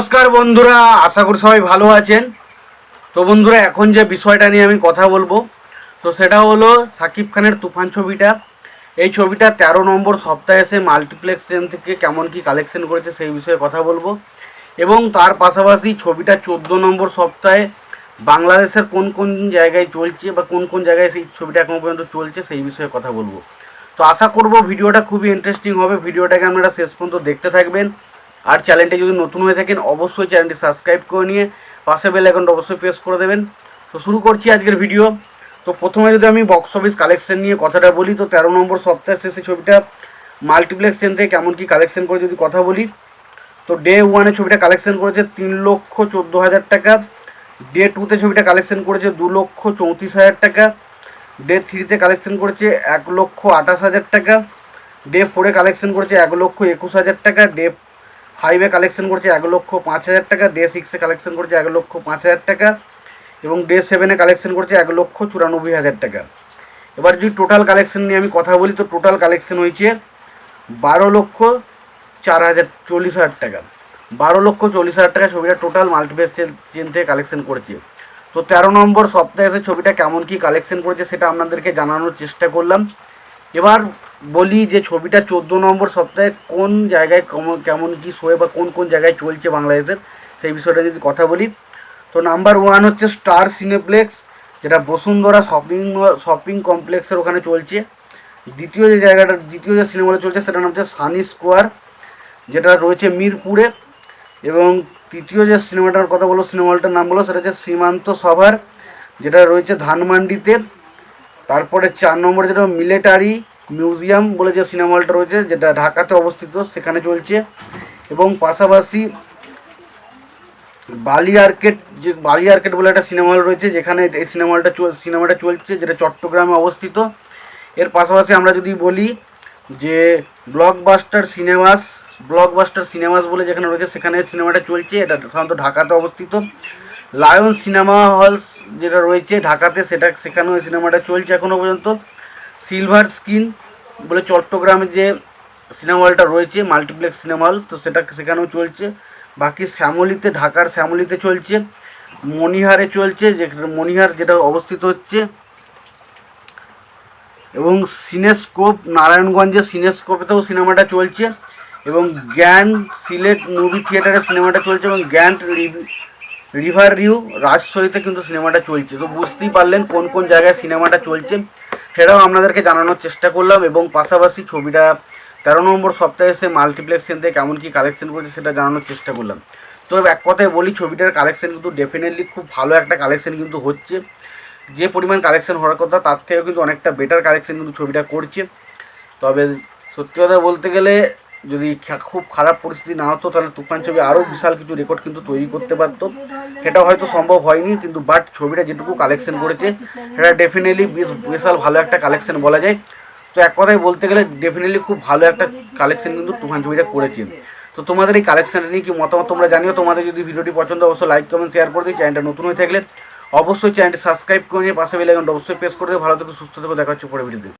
নমস্কার বন্ধুরা, আশা করি সবাই ভালো আছেন। তো বন্ধুরা, এখন যে বিষয়টা নিয়ে আমি কথা বলব, তো সেটা হলো সাকিব খানের তুফান ছবিটা। এই ছবিটা তেরো নম্বর সপ্তাহে এসে মাল্টিপ্লেক্স থেকে কেমন কি কালেকশন করেছে সেই বিষয়ে কথা বলব। এবং তার পাশাপাশি ছবিটা চোদ্দ নম্বর সপ্তাহে বাংলাদেশের কোন কোন জায়গায় চলছে বা কোন কোন জায়গায় সেই ছবিটা এখন পর্যন্ত চলছে সেই বিষয়ে কথা বলব। তো আশা করব ভিডিওটা খুবই ইন্টারেস্টিং হবে। ভিডিওটাকে আপনারা শেষ পর্যন্ত দেখতে থাকবেন। আর চ্যানেলটি যদি নতুন হয়ে থাকেন, অবশ্যই চ্যানেলটি সাবস্ক্রাইব করে নিয়ে পাশে বেল আইকনটা অবশ্যই প্রেস করে দেবেন। তো শুরু করছি আজকের ভিডিও তো প্রথমে যদি আমি বক্স অফিস কালেকশন নিয়ে কথাটা বলি, তো তেরো নম্বর সপ্তাহের শেষে ছবিটা মাল্টিপ্লেক্স ট্রেন থেকে কেমন কি কালেকশন করে যদি কথা বলি, তো ডে ওয়ানে ছবিটা কালেকশন করেছে তিন লক্ষ চোদ্দ হাজার টাকা। ডে টুতে ছবিটা কালেকশন করেছে দু লক্ষ চৌত্রিশ হাজার টাকা। ডে থ্রিতে কালেকশন করেছে এক লক্ষ আঠাশ হাজার টাকা। ডে ফোরে কালেকশন করেছে এক লক্ষ একুশ হাজার টাকা। ডে ফাইভে কালেকশন করেছে এক লক্ষ পাঁচ হাজার টাকা, ডে সিক্সে কালেকশন করেছে এক লক্ষ পাঁচ হাজার টাকা এবং ডে সেভেনে কালেকশন করেছে এক লক্ষ চুরানব্বই হাজার টাকা। এবার যদি টোটাল কালেকশন নিয়ে আমি কথা বলি, তো টোটাল কালেকশন হয়েছে বারো লক্ষ চার হাজার চল্লিশ হাজার টাকা। বারো লক্ষ চল্লিশ হাজার টাকা ছবিটা টোটাল মাল্টিপ্লেক্স চেন থেকে কালেকশন করেছে। তো তেরো নম্বর সপ্তাহে এসে ছবিটা কেমন কি কালেকশন করেছে সেটা আপনাদেরকে জানানোর চেষ্টা করলাম। এবার বলি যে ছবিটা চোদ্দ নম্বর সপ্তাহে কোন জায়গায় কম- কেমন কী শোয়ে বা কোন কোন জায়গায় চলছে বাংলাদেশের, সেই বিষয়টা যদি কথা বলি। তো নাম্বার ওয়ান হচ্ছে স্টার সিনেপ্লেক্স যেটা বসুন্ধরা শপিং শপিং কমপ্লেক্সের ওখানে চলছে। দ্বিতীয় যে জায়গাটা, দ্বিতীয় যে সিনেমাটা চলছে, সেটার নাম হচ্ছে সানি স্কোয়ার যেটা রয়েছে মিরপুরে। এবং তৃতীয় যে সিনেমাটার কথা বলো সিনেমাটার নাম বলো সেটা হচ্ছে সীমান্ত সভার, যেটা রয়েছে ধানমান্ডিতে। তারপরে চার নম্বরে যেটা মিলিটারি মিউজিয়াম বলে যে সিনেমা হলটা রয়েছে, যেটা ঢাকাতে অবস্থিত, সেখানে চলছে। এবং পাশাপাশি বালি আর্কেট যে বালি আর্কেট বলে একটা সিনেমা হল রয়েছে, যেখানে এই সিনেমা হলটা সিনেমাটা চলছে, যেটা চট্টগ্রামে অবস্থিত। এর পাশাপাশি আমরা যদি বলি যে ব্লকবাস্টার সিনেমাস ব্লকবাস্টার সিনেমাস বলে যেখানে রয়েছে, সেখানে সিনেমাটা চলছে। এটা সাধারণত ঢাকাতে অবস্থিত। লায়ন সিনেমা হলস যেটা রয়েছে ঢাকাতে, সেটা সেখানেও এই সিনেমাটা চলছে এখনও পর্যন্ত। সিলভার স্ক্রিন বলে চট্টগ্রামে যে সিনেমা হলটা রয়েছে, মাল্টিপ্লেক্স সিনেমা হল, তো সেটা সেখানেও চলছে। বাকি শ্যামলিতে, ঢাকার শ্যামলিতে চলছে মণিহারে চলছে যে মণিহার যেটা অবস্থিত হচ্ছে। এবং সিনেস্কোপ নারায়ণগঞ্জের সিনেস্কোপেতেও সিনেমাটা চলছে। এবং গ্র্যান্ড সিলেট মুভি থিয়েটারে সিনেমাটা চলছে এবং গ্র্যান্ড রিভার রিউ রাজশাহীতে কিন্তু সিনেমাটা চলছে। তো বুঝতেই পারলেন কোন কোন জায়গায় সিনেমাটা চলছে। সেটাও আপনাদেরকে জানানোর চেষ্টা করলাম এবং পাশাপাশি ছবিটা তেরো নম্বর সপ্তাহে এসে মাল্টিপ্লেক্স থেকে কেমন কী কালেকশন করেছে সেটা জানানোর চেষ্টা করলাম। তো এক কথায় বলি, ছবিটার কালেকশন কিন্তু ডেফিনেটলি খুব ভালো একটা কালেকশন কিন্তু হচ্ছে। যে পরিমাণ কালেকশন হওয়ার কথা, তার থেকেও কিন্তু অনেকটা বেটার কালেকশন কিন্তু ছবিটা করছে। তবে সত্যি কথা বলতে গেলে যদি খুব খারাপ পরিস্থিতি না হতো, তাহলে তুফান ছবি আরও বিশাল কিছু রেকর্ড কিন্তু তৈরি করতে পারতো। সেটা হয়তো সম্ভব হয়নি, কিন্তু বাট ছবিটা যেটুকু কালেকশন করেছে, সেটা ডেফিনেটলি বেশ, বিশাল ভালো একটা কালেকশন বলা যায়। তো এক কথায় বলতে গেলে ডেফিনেটলি খুব ভালো একটা কালেকশন কিন্তু তুফান ছবিটা করেছে। তো তোমাদের এই কালেকশনটা নিয়ে কি মতামত তোমরা জানিও? তোমাদের যদি ভিডিওটি পছন্দ, অবশ্যই লাইক কমেন্ট শেয়ার করে দিই চ্যানেলটা নতুন হয়ে থাকলে অবশ্যই চ্যানেলটি সাবস্ক্রাইব করে নিয়ে পাশে বেলাইকনটা অবশ্যই প্রেস করে দিও। ভালো থেকে, সুস্থ থেকো, দেখা হচ্ছে পরে ভিডিওতে।